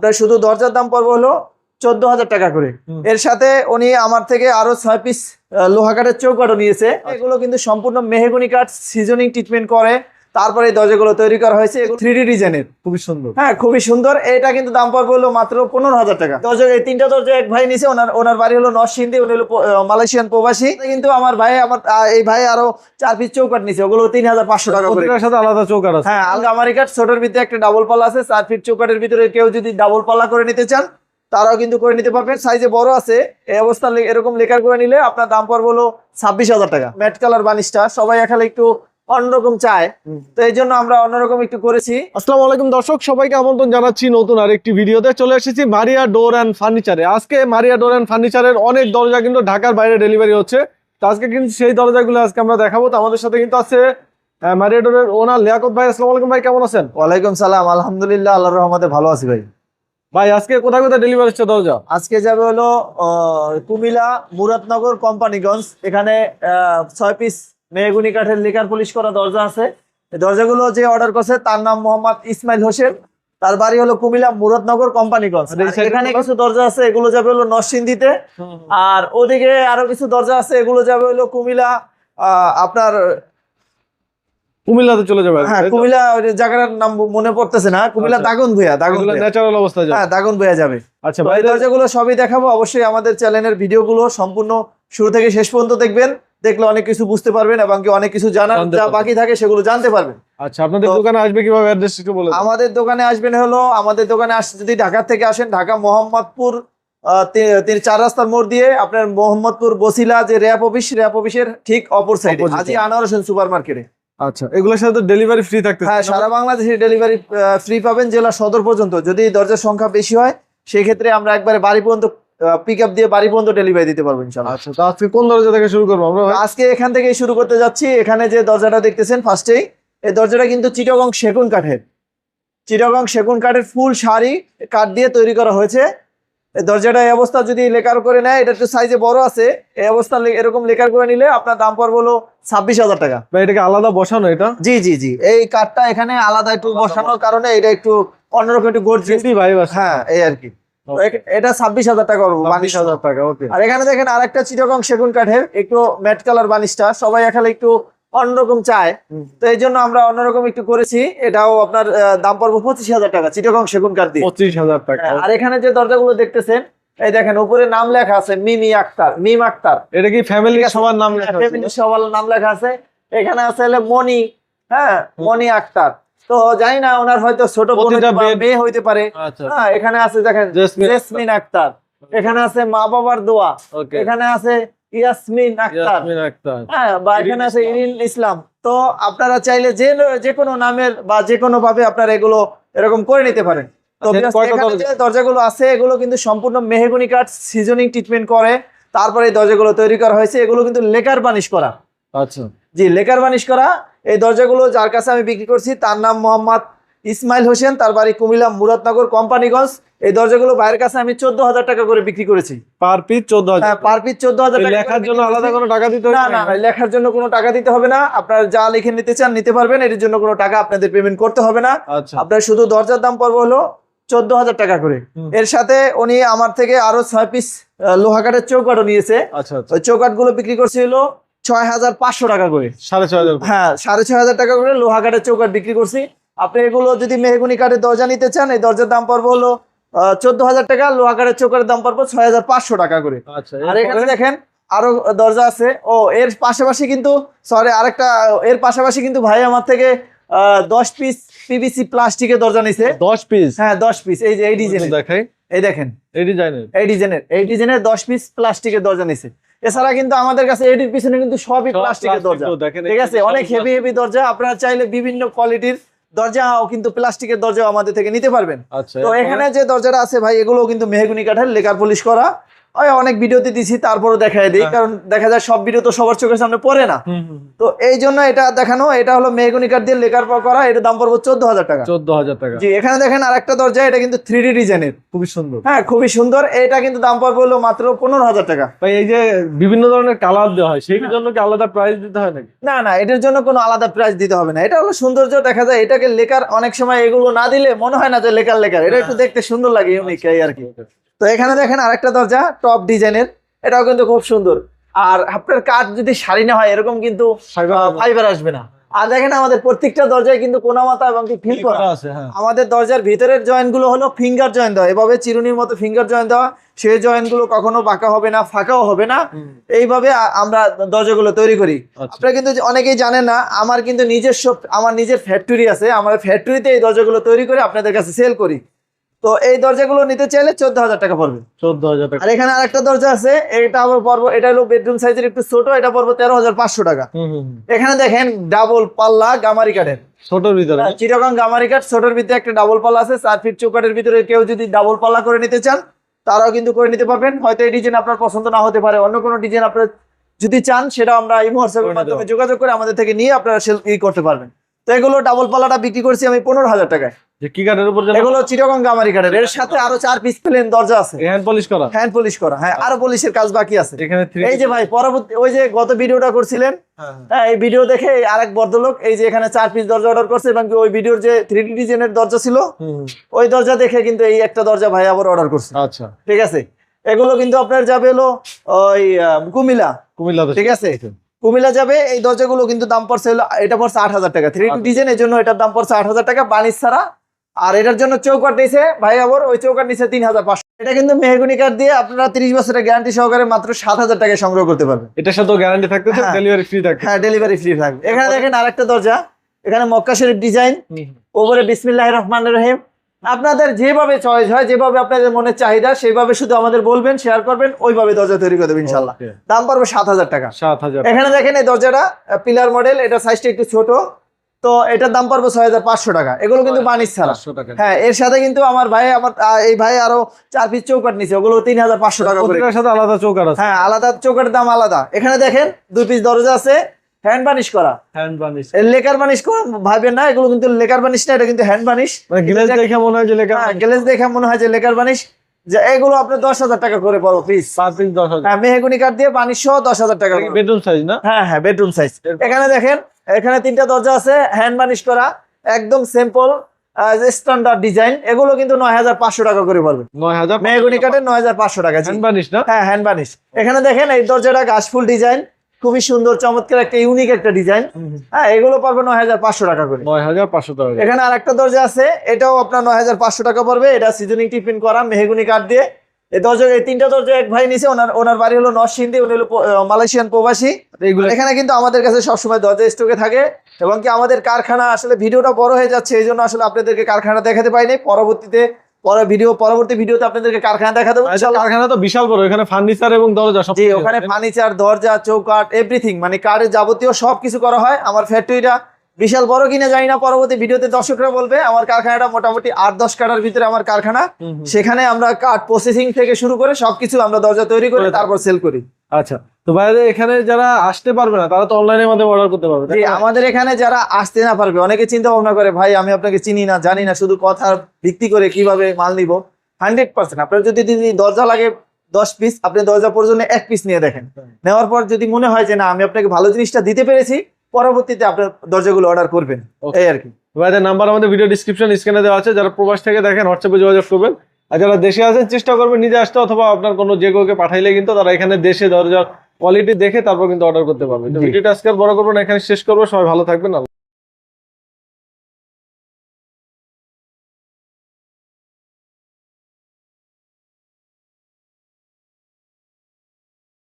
আপনার শুধু দরজার দাম পড়বে হলো চোদ্দ হাজার টাকা করে। এর সাথে উনি আমার থেকে আরও ছয় পিস লোহা কাঠের চৌকাঠও নিয়েছে। আচ্ছা। এগুলো কিন্তু সম্পূর্ণ মেহেগুনি কাঠ সিজনিং ট্রিটমেন্ট করে। তারপরে এই দরজাগুলো তৈরি করা হয়েছে। থ্রি ডি ডিজাইনের খুবই সুন্দর। হ্যাঁ খুবই সুন্দর। এটা কিন্তু দাম পড়বে হলো মাত্র পনেরো হাজার টাকা। দরজা এই তিনটা দরজা এক ভাই নিছে ওনার ওনার বাড়ি হলো নরসিংদী উনি হলো মালয়েশিয়ান প্রবাসী। কিন্তু আমার ভাই আমার এই ভাই আরও চার পিস চৌকাট নিছে। ওগুলো তিন হাজার পাঁচশো টাকা করে। সাথে আলাদা চৌকার আছে। হ্যাঁ আলগামারি কাঠ ছোটোর ভিতরে একটা ডাবল পাল্লা আছে। চার ফিট চৌকাটের ভিতরে কেউ যদি ডাবল পাল্লা করে নিতে চান তারাও কিন্তু করে নিতে পারবেন। সাইজে বড় আছে। এই অবস্থা এরকম লেকার করে নিলে আপনার দাম পড়বে হলো ছাব্বিশ হাজার টাকা। ম্যাট কালার বানিশটা সবাই এখানে একটু অন্যরকম চায়। তো এই জন্য আমরা অন্যরকম একটু করেছি। আসসালামু আলাইকুম দর্শক সবাইকে আমন্ত্রণ জানাচ্ছি নতুন আর আরেকটি ভিডিওতে। চলে এসেছি মারিয়া ডোর অ্যান্ড ফার্নিচারে। আজকে মারিয়া ডোর অ্যান্ড ফার্নিচারের অনেক দরজা কিন্তু ঢাকার বাইরে ডেলিভারি হচ্ছে। তো আজকে কিন্তু সেই দরজাগুলো আজকে আমরা দেখাবো। তো আমাদের সাথে কিন্তু আছে মারিয়া ডোরের ওনার লিয়াকত ভাই। আসসালামু আলাইকুম ভাই কেমন আছেন? ওয়ালাইকুম সালাম আলহামদুলিল্লাহ আল্লাহর রহমতে ভালো আছি ভাই। ভাই আজকে কোথায় কোথায় ডেলিভারি হচ্ছে দরজা? আজকে যাবে হলো আহ, কুমিল্লা মুরাদনগর কোম্পানিগঞ্জ। এখানে ছয় পিস মেহগুনি কাঠের লিকার পলিশ করা দরজা আছে। দরজাগুলো যে অর্ডার করছে তার নাম মোহাম্মদ ইসমাইল হোসেন। তার বাড়ি হলো কুমিল্লা মুরাদনগর কোম্পানিগঞ্জ আর এখানে কিছু দরজা আছে এগুলো যাবে হলো নরসিংদীতে। আর ওদিকে আরও কিছু দরজা আছে এগুলো যাবে হলো কুমিল্লা আহ, আপনার কুমিল্লাতে চলে যাবে। হ্যাঁ কুমিল্লা ওই জায়গাটার নাম মনে পড়তেছে না কুমিল্লা আচ্ছা। দাগন ভুয়া দাগন। ন্যাচারাল অবস্থায় হ্যাঁ দাগন ভুয়া যাবে। আচ্ছা দরজাগুলো সবই দেখাবো অবশ্যই আমাদের চ্যানেলের ভিডিওগুলো সম্পূর্ণ শুরু থেকে শেষ পর্যন্ত দেখবেন। দেখলে অনেক কিছু বুঝতে পারবেন এবং কি অনেক কিছু জানার যা বাকি থাকে সেগুলো জানতে পারবেন। আচ্ছা আপনাদের দোকানে আসবে কীভাবে? অ্যাড্রেস একটু বলে আমাদের দোকানে আসবেন হলো আমাদের দোকানে আস যদি ঢাকা থেকে আসেন ঢাকা মোহাম্মদপুর তিন চার রাস্তার মোড় দিয়ে আপনার মোহাম্মদপুর বসিলা যে র্যাপ অফিস র্যাপ অফিসের ঠিক অপর সাইডে আজি। আনোয়ার হোসেন সুপার মার্কেটে আচ্ছা এগুলোর সাথে ডেলিভারি ফ্রি থাকতে হ্যাঁ সারা বাংলাদেশে ডেলিভারি ফ্রি পাবেন জেলা সদর পর্যন্ত। যদি দরজার সংখ্যা বেশি হয় সেই ক্ষেত্রে আমরা একবারে বাড়ি পর্যন্ত পিক আপ দিয়ে বাড়ি পর্যন্ত ডেলিভারি দিতে পারব ইনশাল্লাহ আচ্ছা তো আজকে কোন দরজা থেকে শুরু করব আমরা আজকে এখান থেকেই শুরু করতে যাচ্ছি। এখানে যে দরজাটা দেখতেছেন ফার্স্টেই এই দরজাটা কিন্তু চিটাগং সেগুন কাঠের। চিটাগং সেগুন কাঠের ফুল শাড়ি কাঠ দিয়ে তৈরি করা হয়েছে। এই দরজাটা এই অবস্থা যদি লেকার করে নেয় এটা একটু সাইজে বড় আছে এই অবস্থা এরকম লেকার করে নিলে আপনার দাম পড়বে হলো ছাব্বিশ হাজার টাকা। এটাকে আলাদা বসানো এটা? জি জি জি। এই কাঠটা এখানে আলাদা একটু বসানোর কারণে এটা একটু অন্যরকম একটু গর্জিয়াস। ভাই হ্যাঁ এই আর কি। এটা ছাব্বিশ হাজার টাকা করব বানিশ হাজার টাকা ওকে আর এখানে দেখেন আরেকটা চিটাগং সেগুন কাঠের একটু ম্যাট কালার বানিশটা সবাই এখানে একটু অন্যরকম চায়। তো এই জন্য আমরা অন্যরকম একটু করেছি এটাও আপনার দাম পড়ব পঁচিশ হাজার টাকা চিটাগং সেগুন কাঠ দিয়ে। পঁচিশ হাজার টাকা। হ্যাঁ, আর এখানে যে দরজাগুলো দেখতেছেন এই দেখেন উপরে নাম লেখা আছে মিমি আক্তার মিম আক্তার। এটা কি ফ্যামিলি সবার নাম লেখা আছে? ফ্যামিলি সবার নাম লেখা আছে। এখানে আছে মনি হ্যাঁ মনি আক্তার। তো জানি না ওনার হয়তো ছোট মেয়ে হইতে পারে। আচ্ছা। হ্যাঁ এখানে আছে দেখেন জেসমিন আক্তার। এখানে আছে মা বাবার দোয়া। এখানে আছে ইয়াসমিন আক্তার। হ্যাঁ বা এখানে আছে ইরিন ইসলাম। তো আপনারা চাইলে যে যে কোনো নামের বা যে কোনো ভাবে আপনারা এগুলো এরকম করে নিতে পারেন। তো আচ্ছা, দরজাগুলো আছে এগুলো কিন্তু সম্পূর্ণ মেহগুনি কাঠ সিজনিং ট্রিটমেন্ট করে। তারপরে এই দরজাগুলো তৈরি করা হয়েছে। এগুলো কিন্তু লেকার বানিশ করা। আচ্ছা। জি লেকার বানিশ করা। এই দরজাগুলো যার কাছে আমি বিক্রি করছি তার নাম মোহাম্মদ ইসমাইল হোসেন তার বাড়ি কুমিল্লা মুরাদনগর কোম্পানিগঞ্জ। এই দরজাগুলো বাইরের কাছে আমি চোদ্দ হাজার টাকা করে বিক্রি করেছি। পার পিস চোদ্দ হাজার হ্যাঁ পার পিস চোদ্দ হাজার টাকা লেখার জন্য আলাদা কোনো টাকা দিতে না না, লেখার জন্য কোনো টাকা দিতে হবে না। আপনার যা লিখে নিতে চান নিতে পারবেন এর জন্য কোনো টাকা আপনাদের পেমেন্ট করতে হবে না। আচ্ছা। আপনার শুধু দরজার দাম পড়বে হলো চোদ্দ হাজার টাকা করে। এর সাথে উনি আমার থেকে আরও ছয় পিস লোহা কাঠের চৌকাঠও নিয়েছে। আচ্ছা আচ্ছা। ওই চৌকাঠগুলো বিক্রি করছিল ছয় হাজার পাঁচশো টাকা করে। সাড়ে ছয় হাজার হ্যাঁ সাড়ে ছয় হাজার টাকা করে লোহা কাঠের চৌকাঠ বিক্রি করছি। আপনি এগুলো যদি মেহগুনি কাঠের দরজা নিতে চান এই দরজার দাম পড়বে হলো চোদ্দ হাজার টাকা লোহা কাঠের চৌকাঠের দাম পড়বে ছয় হাজার পাঁচশো টাকা করে। আচ্ছা আর এখানে দেখেন আরও দরজা আছে। ও এর পাশাপাশি কিন্তু সরি আরেকটা এর পাশাপাশি কিন্তু ভাই আমার থেকে আহ, দশ পিস পিভিসি প্লাস্টিকের দরজা নিছে। দশ পিস হ্যাঁ দশ পিস এই যে এই ডিজাইনের দেখাই। এই দেখেন। এই ডিজাইনের এই ডিজাইনের এই ডিজাইনের দশ পিস প্লাস্টিকের দরজা নিছে। এছাড়া কিন্তু আমাদের কাছে এটির পিছনে কিন্তু সবই প্লাস্টিকের দরজা। ঠিক আছে? অনেক হেভি হেভি দরজা। আপনারা চাইলে বিভিন্ন কোয়ালিটির দরজাও কিন্তু প্লাস্টিকের দরজাও আমাদের থেকে নিতে পারবেন। আচ্ছা তো এখানে যে দরজাটা আছে ভাই এগুলো কিন্তু মেহগুনি কাঠের লেকার পলিশ করা। অনেক ভিডিওতে দিছি তারপরও দেখাই দিই হ্যাঁ। কারণ দেখা যায় সব ভিডিও তো সবার চোখের সামনে পড়ে না। তো এই জন্য এটা দেখানো এটা হলো মেহগুনি কাঠ দিয়ে লেখার পর করা এটা দাম পড়ব চোদ্দ হাজার টাকা। চোদ্দ হাজার টাকা। জি এখানে দেখেন আরেকটা দরজা এটা কিন্তু থ্রি ডি ডিজাইনের। খুবই সুন্দর। হ্যাঁ খুবই সুন্দর এটা কিন্তু দাম পড়বে হলো মাত্র পনেরো হাজার টাকা। ভাই এই যে বিভিন্ন ধরনের কালার দেওয়া হয় সেই জন্য কি আলাদা প্রাইস দিতে হয় নাকি? না না এটার জন্য কোনো আলাদা প্রাইস দিতে হবে না। এটা হলো সৌন্দর্য দেখা যায় এটাকে লেখার অনেক সময় এগুলো না দিলে মনে হয় না যে লেখার লেখার। এটা একটু দেখতে সুন্দর লাগে ইউনিক আর কি। তো এখানে দেখেন আরেকটা দরজা টপ ডিজাইনের এটাও কিন্তু খুব সুন্দর। আর আপনার কাঠ যদি শাড়ি না হয় এরকম কিন্তু ফাইবার আসবে না। আর দেখেন আমাদের প্রত্যেকটা দরজায় কিন্তু কোনা মাথা এবং ফিল করা। আছে হ্যাঁ। আমাদের দরজার ভিতরের জয়েন্টগুলো হলো ফিঙ্গার জয়েন্ট দেওয়া। এভাবে চিরুনির মতো ফিঙ্গার জয়েন্ট দেওয়া। সেই জয়েন্টগুলো কখনো বাঁকা হবে না ফাঁকাও হবে না। এইভাবে আমরা দরজাগুলো তৈরি করি। আচ্ছা। আপনারা কিন্তু অনেকেই জানেন না আমার কিন্তু নিজস্ব আমার নিজের ফ্যাক্টরি আছে। আমার ফ্যাক্টরিতে এই দরজাগুলো তৈরি করে আপনাদের কাছে সেল করি। তো এই দরজাগুলো নিতে চাইলে চোদ্দ হাজার টাকা পড়বে। চোদ্দ হাজার টাকা। আর এখানে আরেকটা দরজা আছে এটা আবার পড়ব এটা হলো বেডরুম সাইজের একটু ছোট এটা পড়ব তেরো হাজার পাঁচশো টাকা। এখানে দেখেন ডাবল পাল্লা গামারি কাঠের। ছোটর ভিতরে গামারি কাঠ ছোটর ভিতরে একটা ডাবল পাল্লা আছে চার ফিট চৌকাটের ভিতরে কেউ যদি ডাবল পাল্লা করে নিতে চান তারাও কিন্তু করে নিতে পারবেন। হয়তো এই ডিজাইন আপনার পছন্দ না হতে পারে অন্য কোনো ডিজাইন আপনার যদি চান সেটা আমরা এই করে হোয়াটসঅ্যাপের মাধ্যমে যোগাযোগ করে আমাদের থেকে নিয়ে আপনারা সেল করতে পারবেন। তো এগুলো ডাবল পাল্লাটা বিক্রি করছি আমি পনেরো হাজার টাকায়। যে কি কাঠের উপর এগুলো চিটাগাং গামারি কাঠের। এর সাথে আরও চার পিস প্লেন দরজা আছে। হ্যান্ড পলিশ করা? হ্যান্ড পলিশ করা হ্যাঁ আরও পলিশের কাজ বাকি আছে। এই যে ভাই পরবর্তী ওই যে গত ভিডিওটা করছিলেন হ্যাঁ এই ভিডিও দেখে আরেক ভদ্রলোক এই যে এখানে চার পিস দরজা অর্ডার করছে এবং ওই ভিডিওর যে থ্রি ডি ডিজাইনের দরজা ছিল ওই দরজা দেখে কিন্তু এই একটা দরজা ভাই আবার অর্ডার করছে। আচ্ছা। ঠিক আছে? এগুলো কিন্তু আপনার যাবে হলো ওই আহ, কুমিল্লা। কুমিল্লা ঠিক আছে? কুমিল্লা যাবে এই দরজাগুলো কিন্তু দাম পড়ছে হলো এটা পড়ছে আট হাজার টাকা। থ্রি। ডিজাইন এর জন্য এটার দাম পড়ছে আট হাজার টাকা বানিশ ছাড়া। আর এটার জন্য চৌকাট নিছে ভাই আবার ওই চৌকাট নিছে তিন হাজার পাঁচশো। এটা কিন্তু মেহগুনি কাঠ দিয়ে আপনারা তিরিশ বছরের গ্যারান্টি সহকারে মাত্র সাত হাজার টাকায় সংগ্রহ করতে পারবেন। এটার সাথেও গ্যারান্টি হ্যাঁ। ডেলিভারি ফ্রি থাকে হ্যাঁ ডেলিভারি ফ্রি থাকবে। এখানে দেখেন আরেকটা দরজা এখানে মক্কা শরীফ ডিজাইন ওপরে বিসমিল্লাহ রহমান রহিম। আপনাদের যেভাবে চয়েস হয় যেভাবে আপনাদের মনের চাহিদা সেভাবে শুধু আমাদের বলবেন শেয়ার করবেন ওইভাবে দরজা তৈরি করে দেবেন ইনশাল্লাহ দাম পড়বে সাত হাজার টাকা। সাত হাজার এখানে দেখেন এই দরজাটা পিলার মডেল এটা সাইজটা একটু ছোট। তো এটার দাম পড়বে ছয় হাজার পাঁচশো টাকা। এগুলো কিন্তু বানিশ ছাড়া। হ্যাঁ এর সাথে কিন্তু আমার ভাই আমার এই ভাই আরও চার পিস চৌকাট নিছে। ওগুলো তিন হাজার পাঁচশো টাকা করে। সাথে আলাদা চৌকাট আছে। হ্যাঁ আলাদা চৌকাটের দাম আলাদা। এখানে দেখেন দুই পিস দরজা আছে। হ্যান্ড বানিশ করা। হ্যান্ড বানিশ লেকার বানিশ করা ভাবেন না এগুলো কিন্তু লেকার বানিশ না এটা কিন্তু হ্যান্ড বানিশ মানে গ্লেজ দেখে মনে হয় যে লেখা হ্যাঁ গ্লেজ দেখে মনে হয় যে লেকার বানিশ যে এগুলো আপনার দশ হাজার টাকা করে পড়ো পিস পাঁচ পিস দশ হাজার। হ্যাঁ মেহগুনি কাঠ দিয়ে বানিশ সহ দশ হাজার টাকা। বেডরুম সাইজ না? হ্যাঁ হ্যাঁ বেডরুম সাইজ এখানে দেখেন এখানে তিনটা দরজা আছে হ্যান্ড বানিশ করা একদম সিম্পল স্ট্যান্ডার্ড ডিজাইন এগুলো কিন্তু নয় হাজার পাঁচশো টাকা করে পড়বে। নয় হাজার মেহগুনি কাঠের নয় হাজার পাঁচশো টাকা। হ্যান্ড বানিশ না? হ্যাঁ হ্যান্ড বানিশ এখানে দেখেন এই দরজাটা গাছফুল ডিজাইন খুবই সুন্দর চমৎকার একটা ইউনিক একটা ডিজাইন হ্যাঁ এগুলো পারবে নয় হাজার পাঁচশো টাকা করে। নয় হাজার পাঁচশো টাকা এখানে আর একটা দরজা আছে এটাও আপনার নয় হাজার পাঁচশো টাকা পড়বে। এটা সিজনিং টিফিন করা মেহগুনি কাঠ দিয়ে। এই দরজা এই তিনটা দরজা এক ভাই নিছে ওনার ওনার বাড়ি হলো নরসিংদী উনি হলো মালয়েশিয়ান প্রবাসী। এখানে কিন্তু আমাদের কাছে সবসময় দরজা স্টকে থাকে এবং কি আমাদের কারখানা আসলে ভিডিওটা বড় হয়ে যাচ্ছে এই জন্য আসলে আপনাদেরকে কারখানা দেখাতে পাইনি পরবর্তীতে পরে ভিডিও পরবর্তী ভিডিওতে আপনাদেরকে কারখানা দেখা দেবো আচ্ছা, কারখানা তো বিশাল বড় এখানে ফার্নিচার এবং দরজা সব ওখানে ফার্নিচার দরজা চৌকাট এভরিথিং মানে কাঠের যাবতীয় সব কিছু করা হয় আমার ফ্যাক্টরিটা বিশাল বড় কিনা জানি না পরবর্তী ভিডিওতে দর্শকরা বলবে আমার কারখানাটা মোটামুটি আট দশ কাটার ভিতরে আমার কারখানা। সেখানে আমরা কাঠ প্রসেসিং থেকে শুরু করে সবকিছু আমরা দরজা তৈরি করে তারপর সেল করি। আচ্ছা তো বাইরে এখানে যারা আসতে পারবে না তারা তো অনলাইনের মাধ্যমে অর্ডার করতে পারবে? আমাদের এখানে যারা আসতে না পারবে অনেকে চিন্তা ভাবনা করে ভাই আমি আপনাকে চিনি না জানি না শুধু কথা ভিত্তি করে কীভাবে মাল নিব? হান্ড্রেড পার্সেন্ট আপনার যদি দরজা লাগে দশ পিস আপনি দরজা পর্যন্ত এক পিস নিয়ে দেখেন। নেওয়ার পর যদি মনে হয় যে না আমি আপনাকে ভালো জিনিসটা দিতে পেরেছি পরবর্তীতে আপনার দরজাগুলো অর্ডার করবেন. এই আর কি। ভাইদের নাম্বার আমাদের ভিডিও ডিসক্রিপশন স্ক্রিনে দেওয়া আছে যারা প্রবাস থেকে দেখেন হোয়াটসঅ্যাপে যোগাযোগ করবেন। আর যারা দেশে আছেন চেষ্টা করবেন নিজে আসতে অথবা আপনার কোনো যে কাউকে পাঠাইলে কিন্তু তারা এখানে দেশে দরজার কোয়ালিটি দেখে তারপর কিন্তু অর্ডার করতে পারবেন। ভিডিওটা আজকে বড় করব না এখানে শেষ করব সবাই ভালো থাকবেন